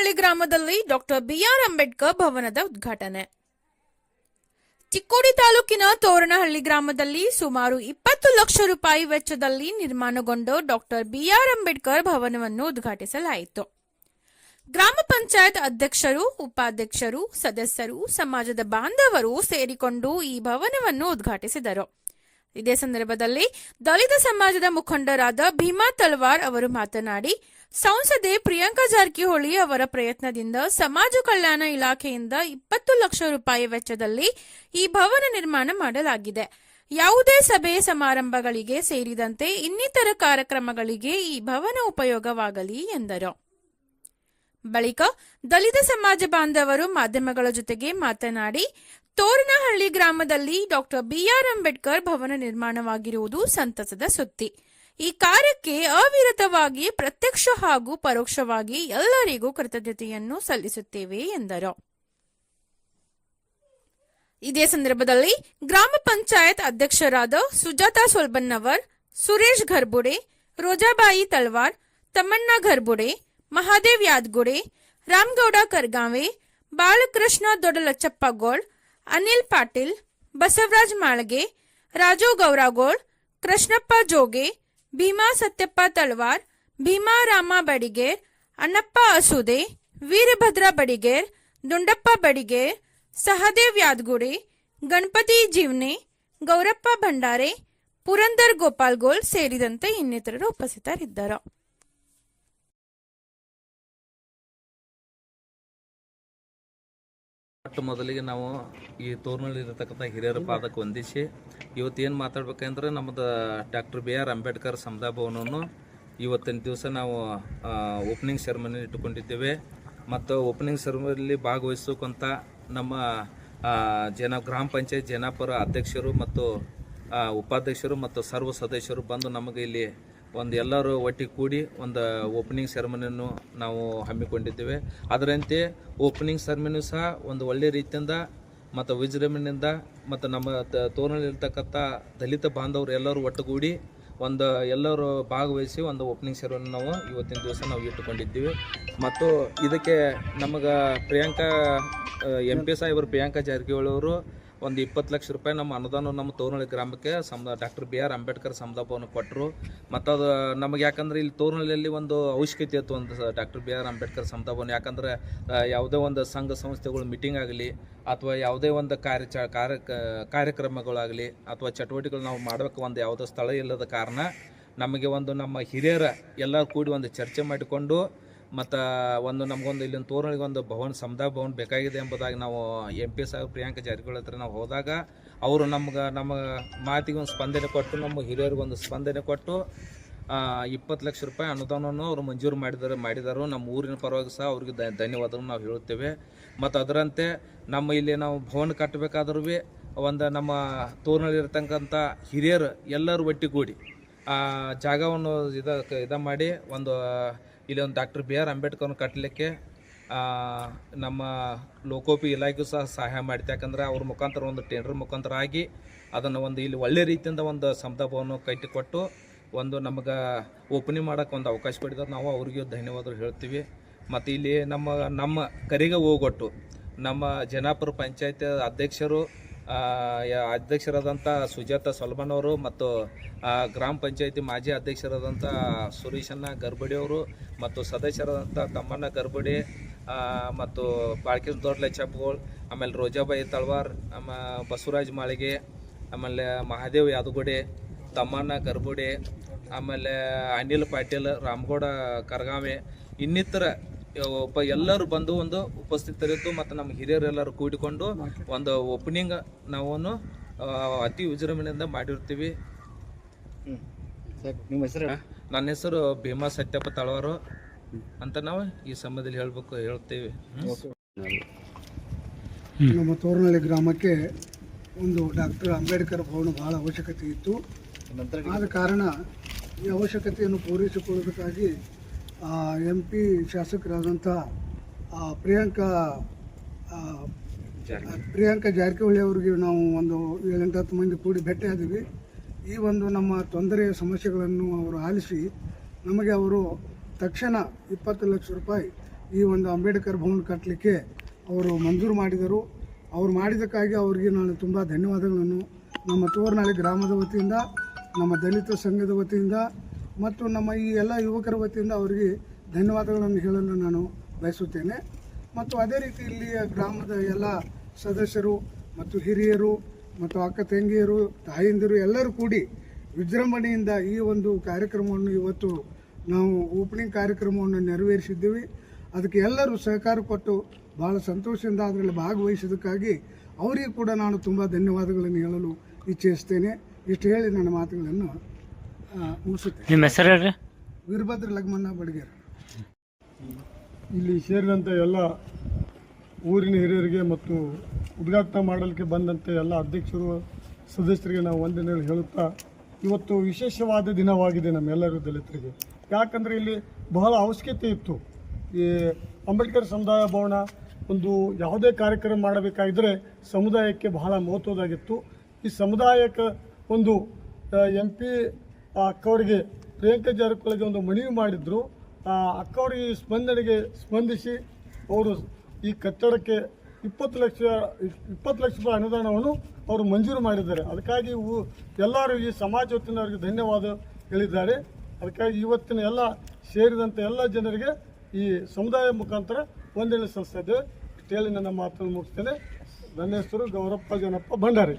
ತೋರಣಹಳ್ಳಿ ಗ್ರಾಮದಲ್ಲಿ doctor BR Ambedkar ಭವನದ ಉದ್ಘಾಟನೆ. ಚಿಕ್ಕೋಡಿ ತಾಲೂಕಿನ ತೋರಣಹಳ್ಳಿ ಗ್ರಾಮದಲ್ಲಿ ಸುಮಾರು ಇಪ್ಪತ್ತು ಲಕ್ಷ ರೂಪಾಯಿ ವೆಚ್ಚದಲ್ಲಿ ನಿರ್ಮಾಣಗೊಂಡ ಡಾಕ್ಟರ್ ಬಿಆರ್ ಅಂಬೇಡ್ಕರ್ ಭವನವನ್ನು ಉದ್ಘಾಟಿಸಲಾಯಿತು. ಗ್ರಾಮ ಪಂಚಾಯತ್ ಅಧ್ಯಕ್ಷರು, ಉಪಾಧ್ಯಕ್ಷರು, ಸದಸ್ಯರು, ಸಮಾಜದ ಬಾಂಧವರು ಸೇರಿಕೊಂಡು ಈ ಭವನವನ್ನು ಉದ್ಘಾಟಿಸಿದರು. ಇದೇ ಸಂದರ್ಭದಲ್ಲಿ ದಲಿತ ಸಮಾಜದ ಮುಖಂಡರಾದ ಭೀಮಾ ತಲ್ವಾರ್ ಅವರು ಮಾತನಾಡಿ ಸಂಸದೆ ಪ್ರಿಯಾಂಕಾ ಜಾರಕಿಹೊಳಿ ಅವರ ಪ್ರಯತ್ನದಿಂದ ಸಮಾಜ ಕಲ್ಯಾಣ ಇಲಾಖೆಯಿಂದ ಇಪ್ಪತ್ತು ಲಕ್ಷ ರೂಪಾಯಿ ವೆಚ್ಚದಲ್ಲಿ ಈ ಭವನ ನಿರ್ಮಾಣ ಮಾಡಲಾಗಿದೆ. ಯಾವುದೇ ಸಭೆ ಸಮಾರಂಭಗಳಿಗೆ ಸೇರಿದಂತೆ ಇನ್ನಿತರ ಕಾರ್ಯಕ್ರಮಗಳಿಗೆ ಈ ಭವನ ಉಪಯೋಗವಾಗಲಿ ಎಂದರು. ಬಳಿಕ ದಲಿತ ಸಮಾಜ ಬಾಂಧವರು ಮಾಧ್ಯಮಗಳ ಜೊತೆಗೆ ಮಾತನಾಡಿ, ತೋರಣಹಳ್ಳಿ ಗ್ರಾಮದಲ್ಲಿ ಡಾಕ್ಟರ್ ಬಿಆರ್ ಅಂಬೇಡ್ಕರ್ ಭವನ ನಿರ್ಮಾಣವಾಗಿರುವುದು ಸಂತಸದ ಸುದ್ದಿ. ಈ ಕಾರ್ಯಕ್ಕೆ ಅವಿರತವಾಗಿ ಪ್ರತ್ಯಕ್ಷ ಹಾಗೂ ಪರೋಕ್ಷವಾಗಿ ಎಲ್ಲರಿಗೂ ಕೃತಜ್ಞತೆಯನ್ನು ಸಲ್ಲಿಸುತ್ತೇವೆ ಎಂದರು. ಇದೇ ಸಂದರ್ಭದಲ್ಲಿ ಗ್ರಾಮ ಪಂಚಾಯತ್ ಅಧ್ಯಕ್ಷರಾದ ಸುಜಾತಾ ಸೊಲ್ಬನ್ನವರ್, ಸುರೇಶ್ ಘರ್ಬುಡೆ, ರೋಜಾಬಾಯಿ ತಲ್ವಾರ್, ತಮ್ಮಣ್ಣ ಘರ್ಬುಡೆ, ಮಹಾದೇವ್ ಯಾದ್ಗುಡೆ, ರಾಮಗೌಡ ಕರ್ಗಾವೆ, ಬಾಲಕೃಷ್ಣ ದೊಡ್ಡಲಚ್ಚಪ್ಪಗೋಳ್ ಅನಿಲ್ ಪಾಟೀಲ್, ಬಸವರಾಜ್ ಮಾಳ್ಗೆ, ರಾಜು ಗೌರಾಗೋಳ್, ಕೃಷ್ಣಪ್ಪ ಜೋಗೆ ಭೀಮಾ ಸತ್ಯಪ್ಪ ತಳವಾರ್ ಭೀಮಾ ರಾಮ ಬಡಿಗೇರ್, ಅಣ್ಣಪ್ಪ ಅಸೂದೆ, ವೀರಭದ್ರ ಬಡಿಗೇರ್, ದುಂಡಪ್ಪ ಬಡಿಗೇರ್, ಸಹದೇವ್ ಯಾದ್ಗುಡಿ, ಗಣಪತಿ ಜೀವನೆ, ಗೌರಪ್ಪ ಭಂಡಾರೆ, ಪುರಂದರ್ ಗೋಪಾಲ್ ಗೋಲ್ ಸೇರಿದಂತೆ ಇನ್ನಿತರರು ಉಪಸ್ಥಿತರಿದ್ದರು. ಮೊಟ್ಟ ಮೊದಲಿಗೆ ನಾವು ಈ ತೋರ್ನಲ್ಲಿ ಇರತಕ್ಕಂಥ ಹಿರಿಯರ ಪಾದಕ್ಕೆ ಹೊಂದಿಸಿ ಇವತ್ತು ಏನು ಮಾತಾಡ್ಬೇಕಂದ್ರೆ ನಮ್ಮದು ಡಾಕ್ಟರ್ ಬಿ ಆರ್ ಅಂಬೇಡ್ಕರ್ ಸಮುದಾಯ ಭವನವನ್ನು ಇವತ್ತಿನ ದಿವಸ ನಾವು ಓಪನಿಂಗ್ ಸೆರೆಮನಿ ಇಟ್ಟುಕೊಂಡಿದ್ದೇವೆ. ಮತ್ತು ಓಪನಿಂಗ್ ಸೆರೆಮನಿಯಲ್ಲಿ ಭಾಗವಹಿಸೋಕಂತ ನಮ್ಮ ಜನ, ಗ್ರಾಮ ಪಂಚಾಯತ್ ಜನಪರ ಅಧ್ಯಕ್ಷರು ಮತ್ತು ಉಪಾಧ್ಯಕ್ಷರು ಮತ್ತು ಸರ್ವ ಸದಸ್ಯರು ಬಂದು ನಮಗೆ ಇಲ್ಲಿ ಒಂದು ಎಲ್ಲರೂ ಒಟ್ಟಿಗೆ ಕೂಡಿ ಒಂದು ಓಪನಿಂಗ್ ಸೆರೆಮನಿಯನ್ನು ನಾವು ಹಮ್ಮಿಕೊಂಡಿದ್ದೇವೆ. ಅದರಂತೆ ಓಪನಿಂಗ್ ಸೆರೆಮನಿಯು ಸಹ ಒಂದು ಒಳ್ಳೆಯ ರೀತಿಯಿಂದ ಮತ್ತು ವಿಜೃಂಭಣೆಯಿಂದ ಮತ್ತು ನಮ್ಮ ತ- ತೋರಣದಲ್ಲಿರ್ತಕ್ಕಂಥ ದಲಿತ ಬಾಂಧವರು ಎಲ್ಲರೂ ಒಟ್ಟುಗೂಡಿ ಒಂದು ಎಲ್ಲರೂ ಭಾಗವಹಿಸಿ ಒಂದು ಓಪನಿಂಗ್ ಸೆರೆಮನಿ ನಾವು ಇವತ್ತಿನ ದಿವಸ ನಾವು ಇಟ್ಟುಕೊಂಡಿದ್ದೀವಿ. ಮತ್ತು ಇದಕ್ಕೆ ನಮಗೆ ಪ್ರಿಯಾಂಕಾ ಎಂ ಪಿ ಸಾಹೇಬರು ಪ್ರಿಯಾಂಕಾ ಜಾರಕಿಹೊಳಿ ಅವರು ಒಂದು ಇಪ್ಪತ್ತು ಲಕ್ಷ ರೂಪಾಯಿ ನಮ್ಮ ಅನುದಾನ ನಮ್ಮ ತೋರ್ನಳ್ಳಿ ಗ್ರಾಮಕ್ಕೆ ಸಮ ಡಾಕ್ಟರ್ ಬಿ ಆರ್ ಅಂಬೇಡ್ಕರ್ ಭವನ ಕೊಟ್ಟರು ಮತ್ತು ಅದು ನಮಗೆ ಯಾಕಂದ್ರೆ ಇಲ್ಲಿ ತೋರ್ನಳ್ಳಿಯಲ್ಲಿ ಒಂದು ಅವಶ್ಯಕತೆ ಇತ್ತು ಒಂದು ಡಾಕ್ಟರ್ ಬಿ ಆರ್ ಅಂಬೇಡ್ಕರ್ ಭವನ ಯಾಕಂದ್ರೆ ಯಾವುದೇ ಒಂದು ಸಂಘ ಸಂಸ್ಥೆಗಳು ಮೀಟಿಂಗ್ ಆಗಲಿ, ಅಥವಾ ಯಾವುದೇ ಒಂದು ಕಾರ್ಯ ಕಾರ್ಯ ಕಾರ್ಯಕ್ರಮಗಳಾಗಲಿ, ಅಥವಾ ಚಟುವಟಿಕೆಗಳು ನಾವು ಮಾಡಬೇಕು ಒಂದು ಯಾವುದೋ ಸ್ಥಳ ಇಲ್ಲದ ಕಾರಣ, ನಮಗೆ ಒಂದು ನಮ್ಮ ಹಿರಿಯರ ಎಲ್ಲರೂ ಕೂಡಿ ಒಂದು ಚರ್ಚೆ ಮಾಡಿಕೊಂಡು ಮತ್ತು ಒಂದು ನಮಗೊಂದು ಇಲ್ಲಿನ ತೋರಣಿಗೆ ಒಂದು ಭವನ, ಸಮುದಾಯ ಭವನ ಬೇಕಾಗಿದೆ ಎಂಬುದಾಗಿ ನಾವು ಎಂ ಪಿ ಸಾಹೇಬ್ ಪ್ರಿಯಾಂಕ ಜಾರಕಿಹೊಳಿ ಹತ್ರ ನಾವು ಹೋದಾಗ ಅವರು ನಮ್ಗೆ, ನಮ್ಮ ಮಾತಿಗೆ ಒಂದು ಸ್ಪಂದನೆ ಕೊಟ್ಟು, ನಮ್ಮ ಹಿರಿಯರಿಗೆ ಒಂದು ಸ್ಪಂದನೆ ಕೊಟ್ಟು ಇಪ್ಪತ್ತು ಲಕ್ಷ ರೂಪಾಯಿ ಅನುದಾನವನ್ನು ಅವರು ಮಂಜೂರು ಮಾಡಿದ್ದಾರೆ, ಮಾಡಿದರು. ನಮ್ಮ ಊರಿನ ಪರವಾಗಿ ಸಹ ಅವ್ರಿಗೆ ದ ಧನ್ಯವಾದವನ್ನು ನಾವು ಹೇಳುತ್ತೇವೆ. ಮತ್ತು ಅದರಂತೆ ನಮ್ಮ ಇಲ್ಲಿ ನಾವು ಭವನ ಕಟ್ಟಬೇಕಾದ್ರೂ ಭೀ ಒಂದು ನಮ್ಮ ತೋರಣಲ್ಲಿರ್ತಕ್ಕಂಥ ಹಿರಿಯರು ಎಲ್ಲರೂ ಒಟ್ಟಿಗೂಡಿ, ಆ, ಜಾಗವನ್ನು ಇದ ಇದ ಮಾಡಿ ಒಂದು ಇಲ್ಲಿ ಒಂದು ಡಾಕ್ಟರ್ ಬಿ ಆರ್ ಅಂಬೇಡ್ಕರ್ನ ಕಟ್ಟಲಿಕ್ಕೆ ನಮ್ಮ ಲೋಕೋಪಿ ಇಲಾಖೆಯು ಸಹ ಸಹಾಯ ಮಾಡಿದೆ. ಯಾಕಂದರೆ ಅವ್ರ ಮುಖಾಂತರ ಒಂದು ಟೆಂಡರ್ ಮುಖಾಂತರ ಆಗಿ ಅದನ್ನು ಒಂದು ಇಲ್ಲಿ ಒಳ್ಳೆ ರೀತಿಯಿಂದ ಒಂದು ಸಂದರ್ಭವನ್ನು ಭವನ ಕಟ್ಟಿಕೊಟ್ಟು ಒಂದು ನಮಗೆ ಓಪನಿಂಗ್ ಮಾಡೋಕ್ಕೆ ಒಂದು ಅವಕಾಶ ಕೊಟ್ಟಿದ್ದಾರೆ. ನಾವು ಅವ್ರಿಗೆ ಧನ್ಯವಾದ ಹೇಳ್ತೀವಿ. ಮತ್ತು ಇಲ್ಲಿ ನಮ್ಮ ನಮ್ಮ ಕರಿಗೆ ಹೋಗೊಟ್ಟು ನಮ್ಮ ಜನಾಪುರ ಪಂಚಾಯತ್ ಅಧ್ಯಕ್ಷರು ಅಧ್ಯಕ್ಷರಾದಂಥ ಸುಜಾತ ಸೊಲ್ಮನ್ ಅವರು ಮತ್ತು ಗ್ರಾಮ ಪಂಚಾಯತಿ ಮಾಜಿ ಅಧ್ಯಕ್ಷರಾದಂಥ ಸುರೇಶಣ್ಣ ಗರ್ಬಡಿ ಅವರು ಮತ್ತು ಸದಸ್ಯರಾದಂಥ ತಮ್ಮಣ್ಣ ಗರ್ಬಡಿ ಮತ್ತು ಬಾಳ್ಕಿ ದೊಡ್ಡ ಲೆಚ್ಚಪ್ಪಗೋಳ್, ಆಮೇಲೆ ರೋಜಾಬಾಯಿ ತಳ್ವಾರ್, ನಮ್ಮ ಬಸವರಾಜ್ ಮಾಳಿಗೆ, ಆಮೇಲೆ ಮಹಾದೇವ್ ಯಾದಗುಡೆ, ತಮ್ಮಣ್ಣ ಗರ್ಬುಡೆ ಆಮೇಲೆ ಅನಿಲ್ ಪಾಟೀಲ್, ರಾಮಗೌಡ ಕರ್ಗಾವೆ, ಇನ್ನಿತರ ಒಬ್ಬ ಎಲ್ಲರೂ ಬಂದು ಒಂದು ಉಪಸ್ಥಿತರಿದ್ದು ಮತ್ತು ನಮ್ಮ ಹಿರಿಯರೆಲ್ಲರೂ ಕೂಡಿಕೊಂಡು ಒಂದು ಓಪನಿಂಗ್ ನಾವು ಅತಿ ವಿಜೃಂಭಣೆಯಿಂದ ಮಾಡಿರ್ತೀವಿ. ನಿಮ್ಮ ಹೆಸರು? ನನ್ನ ಹೆಸರು ಭೀಮಾ ಸತ್ಯಪ್ಪ ತಳವಾರು ಅಂತ ನಾವು ಈ ಸಮಯದಲ್ಲಿ ಹೇಳ್ಬೇಕು ಹೇಳ್ತೀವಿ. ನಮ್ಮ ತೋರ್ನಳ್ಳಿ ಗ್ರಾಮಕ್ಕೆ ಒಂದು ಡಾಕ್ಟರ್ ಅಂಬೇಡ್ಕರ್ ಭವನ ಬಹಳ ಅವಶ್ಯಕತೆ ಇತ್ತು. ಆದ ಕಾರಣ ಈ ಅವಶ್ಯಕತೆಯನ್ನು ಪೂರೈಸಿಕೊಳ್ಳೋದಕ್ಕಾಗಿ ಎಂ ಪಿ ಶಾಸಕರಾದಂಥ ಪ್ರಿಯಾಂಕಾ ಪ್ರಿಯಾಂಕಾ ಜಾರಕಿಹೊಳಿ ಅವರಿಗೆ ನಾವು ಒಂದು ಏಳೆಂಟು ಹತ್ತು ಮಂದಿ ಕೂಡಿ ಭೇಟಿಯಾದೀವಿ ಈ ಒಂದು ನಮ್ಮ ತೊಂದರೆಯ ಸಮಸ್ಯೆಗಳನ್ನು ಅವರು ಆಲಿಸಿ ನಮಗೆ ಅವರು ತಕ್ಷಣ ಇಪ್ಪತ್ತು ಲಕ್ಷ ರೂಪಾಯಿ ಈ ಒಂದು ಅಂಬೇಡ್ಕರ್ ಭವನ ಕಟ್ಟಲಿಕ್ಕೆ ಅವರು ಮಂಜೂರು ಮಾಡಿದರು. ಅವ್ರು ಮಾಡಿದ್ದಕ್ಕಾಗಿ ಅವರಿಗೆ ನಾನು ತುಂಬ ಧನ್ಯವಾದಗಳನ್ನು. ನಮ್ಮ ತೋರ್ನಾಳಿ ಗ್ರಾಮದ ವತಿಯಿಂದ, ನಮ್ಮ ದಲಿತ ಸಂಘದ ವತಿಯಿಂದ ಮತ್ತು ನಮ್ಮ ಈ ಎಲ್ಲ ಯುವಕರ ವತಿಯಿಂದ ಅವರಿಗೆ ಧನ್ಯವಾದಗಳನ್ನು ಹೇಳಲು ನಾನು ಬಯಸುತ್ತೇನೆ. ಮತ್ತು ಅದೇ ರೀತಿ ಇಲ್ಲಿಯ ಗ್ರಾಮದ ಎಲ್ಲ ಸದಸ್ಯರು ಮತ್ತು ಹಿರಿಯರು ಮತ್ತು ಅಕ್ಕ ತಂಗಿಯರು, ತಾಯಂದಿರು ಎಲ್ಲರೂ ಕೂಡಿ ವಿಜೃಂಭಣೆಯಿಂದ ಈ ಒಂದು ಕಾರ್ಯಕ್ರಮವನ್ನು ಇವತ್ತು ನಾವು ಓಪನಿಂಗ್ ಕಾರ್ಯಕ್ರಮವನ್ನು ನೆರವೇರಿಸಿದ್ದೀವಿ. ಅದಕ್ಕೆ ಎಲ್ಲರೂ ಸಹಕಾರ ಕೊಟ್ಟು ಭಾಳ ಸಂತೋಷದಿಂದ ಅದರಲ್ಲಿ ಭಾಗವಹಿಸಿದ್ದಕ್ಕಾಗಿ ಅವರಿಗೆ ಕೂಡ ನಾನು ತುಂಬ ಧನ್ಯವಾದಗಳನ್ನು ಹೇಳಲು ಇಚ್ಛಿಸ್ತೇನೆ. ಇಷ್ಟು ಹೇಳಿ ನನ್ನ ಮಾತುಗಳನ್ನು ಆ, ಮುಗಿಸುತ್ತೇನೆ ನಿಮ್ಮ ಹೆಸರು ಹೇಳ್ರಿ? ವೀರಭದ್ರ ಲಗ್ಮಣ್ಣ ಬಡಗೇರು. ಇಲ್ಲಿ ಸೇರಿದಂಥ ಎಲ್ಲ ಊರಿನ ಹಿರಿಯರಿಗೆ ಮತ್ತು ಉದ್ಘಾಟನೆ ಮಾಡಲಿಕ್ಕೆ ಬಂದಂಥ ಎಲ್ಲ ಅಧ್ಯಕ್ಷರು ಸದಸ್ಯರಿಗೆ ನಾವು ವಂದನೆ ಹೇಳುತ್ತಾ ಇವತ್ತು ವಿಶೇಷವಾದ ದಿನವಾಗಿದೆ ನಮ್ಮೆಲ್ಲರೂ ದಲಿತರಿಗೆ. ಯಾಕಂದರೆ ಇಲ್ಲಿ ಬಹಳ ಅವಶ್ಯಕತೆ ಇತ್ತು. ಈ ಅಂಬೇಡ್ಕರ್ ಸಮುದಾಯ ಭವನ ಒಂದು ಯಾವುದೇ ಕಾರ್ಯಕ್ರಮ ಮಾಡಬೇಕಾಗಿದ್ದರೆ ಸಮುದಾಯಕ್ಕೆ ಬಹಳ ಮಹತ್ವದಾಗಿತ್ತು. ಈ ಸಮುದಾಯಕ್ಕೆ ಒಂದು ಎಂ ಪಿ ಅಕ್ಕವರಿಗೆ ಪ್ರಿಯಾಂಕಾ ಜಾರಕಿಹೊಳಿಗೆ ಒಂದು ಮನವಿ ಮಾಡಿದ್ರು. ಅಕ್ಕವರಿಗೆ ಈ ಸ್ಪಂದನೆಗೆ ಸ್ಪಂದಿಸಿ ಅವರು ಈ ಕಟ್ಟಡಕ್ಕೆ ಇಪ್ಪತ್ತು ಲಕ್ಷ ಇಪ್ಪತ್ತು ಲಕ್ಷ ರೂಪಾಯಿ ಅನುದಾನವನ್ನು ಅವರು ಮಂಜೂರು ಮಾಡಿದ್ದಾರೆ. ಅದಕ್ಕಾಗಿ ಎಲ್ಲರೂ ಈ ಸಮಾಜ ವತಿಯವರಿಗೆ ಧನ್ಯವಾದ ಹೇಳಿದ್ದಾರೆ. ಅದಕ್ಕಾಗಿ ಇವತ್ತಿನ ಎಲ್ಲ ಸೇರಿದಂಥ ಎಲ್ಲ ಜನರಿಗೆ ಈ ಸಮುದಾಯ ಮುಖಾಂತರ ಒಂದೇಳಿ ಸಲ್ಲಿಸ್ತಾ ಇದ್ದೇವೆ. ಹೇಳಿ ನನ್ನ ಮಾತನ್ನು ಮುಗಿಸ್ತೇನೆ. ನನ್ನ ಹೆಸರು ಗೌರಪ್ಪ, ಜನಪ್ಪ, ಭಂಡಾರಿ.